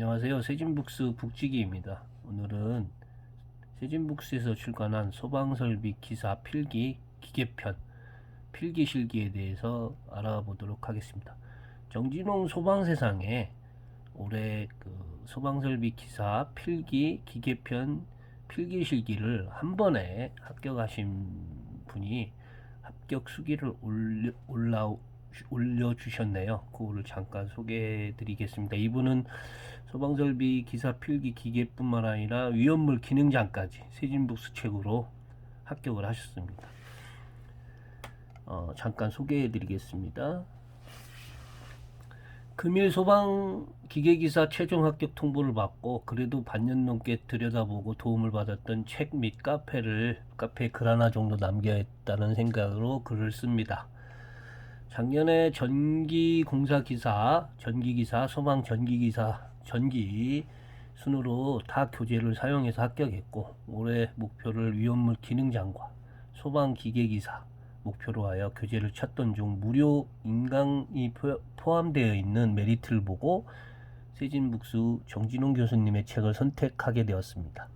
안녕하세요. 세진북스 북지기입니다. 오늘은 세진북스에서 출간한 소방설비 기사 필기 기계편 필기 실기에 대해서 알아보도록 하겠습니다. 정진홍 소방세상에 올해 그 소방설비 기사 필기 기계편 필기 실기를 한 번에 합격하신 분이 합격 수기를 올라 올려주셨네요. 그거를 잠깐 소개해 드리겠습니다. 이분은 소방설비 기사 필기 기계뿐만 아니라 위험물 기능장까지 세진북스 책으로 합격을 하셨습니다. 어, 잠깐 소개해 드리겠습니다. 금일 소방 기계기사 최종 합격 통보를 받고 그래도 반년 넘게 들여다보고 도움을 받았던 책 및 카페를 카페에 글 하나 정도 남겨야겠다는 생각으로 글을 씁니다. 작년에 전기 공사 기사, 전기 기사, 소방 전기 기사, 전기 순으로 다 교재를 사용해서 합격했고 올해 목표를 위험물 기능 장과 소방 기계 기사 목표로 하여 교재를 찾던 중 무료 인강이 포- 포함되어 있는 메리트를 보고 세진북수 정진홍 교수님의 책을 선택하게 되었습니다.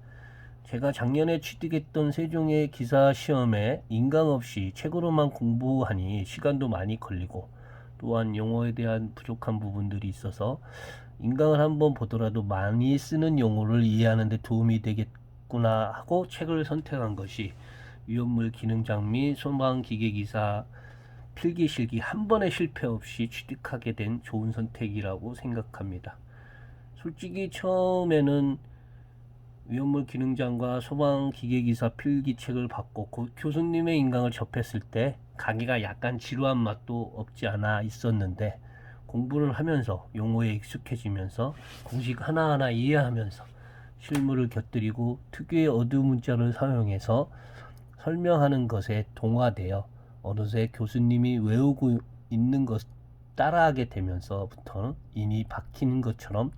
제가 작년에 취득했던 세종의 기사 시험에 인강 없이 책으로만 공부하니 시간도 많이 걸리고 또한 용어에 대한 부족한 부분들이 있어서 인강을 한번 보더라도 많이 쓰는 용어를 이해하는 데 도움이 되겠구나 하고 책을 선택한 것이 위험물 기능장 및 소방 기계 기사 필기 실기 한 번의 실패 없이 취득하게 된 좋은 선택이라고 생각합니다. 솔직히 처음에는 위험물 기능장과 소방 기계기사 필기책을 받고 고- 교수님의 인강을 접했을 때 강의가 약간 지루한 맛도 없지 않아 있었는데 공부를 하면서 용어에 익숙해지면서 공식 하나하나 이해하면서 실물을 곁들이고 특유의 어두 문자를 사용해서 설명하는 것에 동화되어 어느새 교수님이 외우고 있는 것 따라하게 되면서부터 인이 박히는 것처럼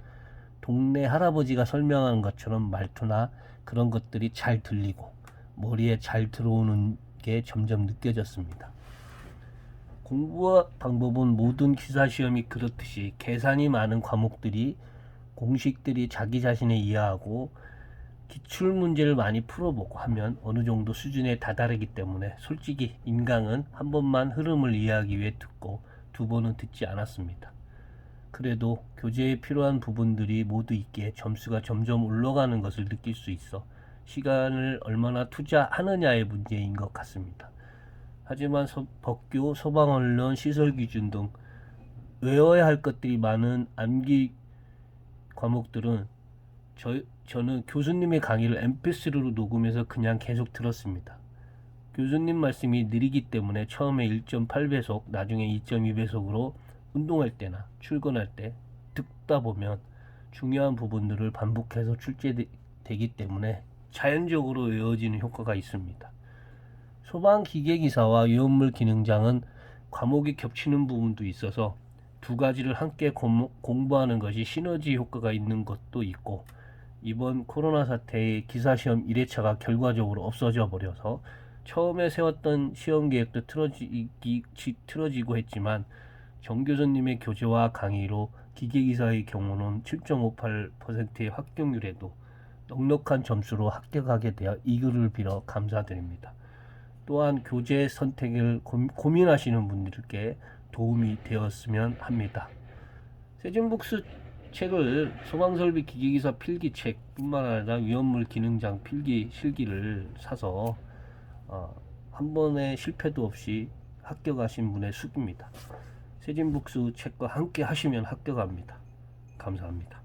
동네 할아버지가 설명하는 것처럼 말투나 그런 것들이 잘 들리고 머리에 잘 들어오는 게 점점 느껴졌습니다. 공부 방법은 모든 기사 시험이 그렇듯이 계산이 많은 과목들이 공식들이 자기 자신을 이해하고 기출 문제를 많이 풀어보고 하면 어느 정도 수준에 다다르기 때문에 솔직히 인강은 한 번만 흐름을 이해하기 위해 듣고 두 번은 듣지 않았습니다. 그래도 교재에 필요한 부분들이 모두 있기에 점수가 점점 올라가는 것을 느낄 수 있어 시간을 얼마나 투자하느냐의 문제인 것 같습니다. 하지만 소- 법규, 소방언론, 시설기준 등 외워야 할 것들이 많은 암기 과목들은 저, 저는 교수님의 강의를 mp3로 녹음해서 그냥 계속 들었습니다. 교수님 말씀이 느리기 때문에 처음에 1.8배속, 나중에 2.2배속으로 운동할 때나 출근할 때 듣다 보면 중요한 부분들을 반복해서 출제되기 때문에 자연적으로 외워지는 효과가 있습니다. 소방 기계 기사와 위험물 기능장은 과목이 겹치는 부분도 있어서 두 가지를 함께 공- 공부하는 것이 시너지 효과가 있는 것도 있고 이번 코로나 사태의 기사 시험 1회차가 결과적으로 없어져 버려서 처음에 세웠던 시험 계획도 틀어지기, 지- 틀어지고 했지만 정 교수님의 교재와 강의로 기계기사의 경우는 7.58%의 합격률에도 넉넉한 점수로 합격하게 되어 이 글을 빌어 감사드립니다. 또한 교재 선택을 고, 고민하시는 분들께 도움이 되었으면 합니다. 세진북스 책을 소방설비 기계기사 필기책뿐만 아니라 위험물 기능장 필기 실기를 사서 어, 한 번의 실패도 없이 합격하신 분의 수입니다. 세진북스 책과 함께 하시면 합격합니다. 감사합니다.